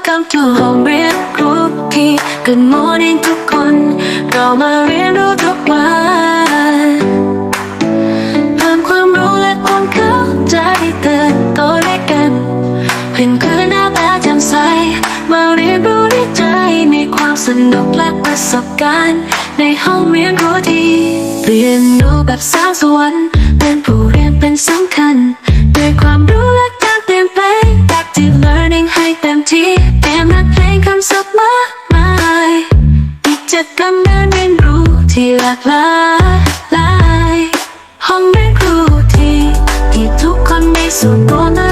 Welcome to ห้องเรียนรูที่ Good morning ทุกคน เรามาเรียนรู้ทุกวันเพิ่มความรู้และความเข้าใจเติบโตด้วยกันเพื่อนคือหน้าตาแจ่มใส มาเรียนรู้ด้วยใจมีความสนุกและประสบการณ์ ในห้องเรียนรู้ที่ เรียนรู้แบบสร้างสวรรค์เป็นผู้เรียนเป็นสำคัญด้วยความรู้ ที่หลากหลายห้องเรียนครูที่ที่ทุกคนมีส่วนตัวมแ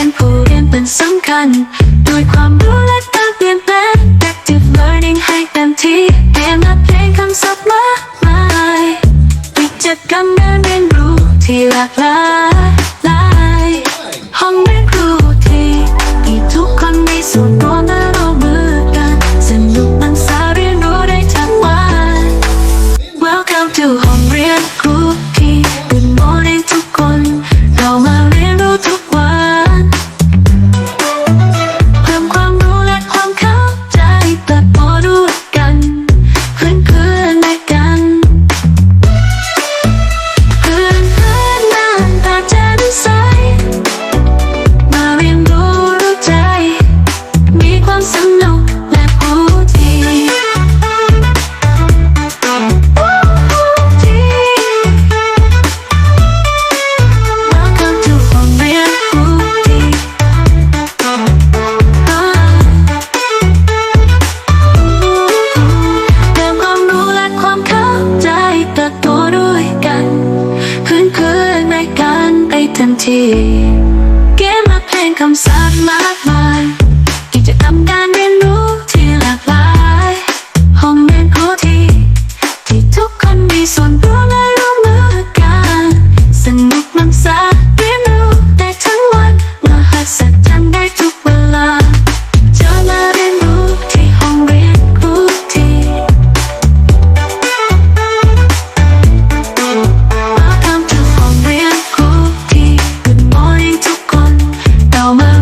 เป็นผู้เรียนเป็นสำคัญ ด้วยความรู้และการเปลี่ยนแปลง active learning ให้เต็มที่เตรียมนับเพลงคำศัพท์มากมายกิจกรรมการเรียนรู้ที่หลากหลายีเกมและเพลงคำสาบมากมายกิจกรรมการเรียนรู้ที่หลากหลาย ห้องเรียนครูทีที่ทุกคนมีส่วนร่วม Alma.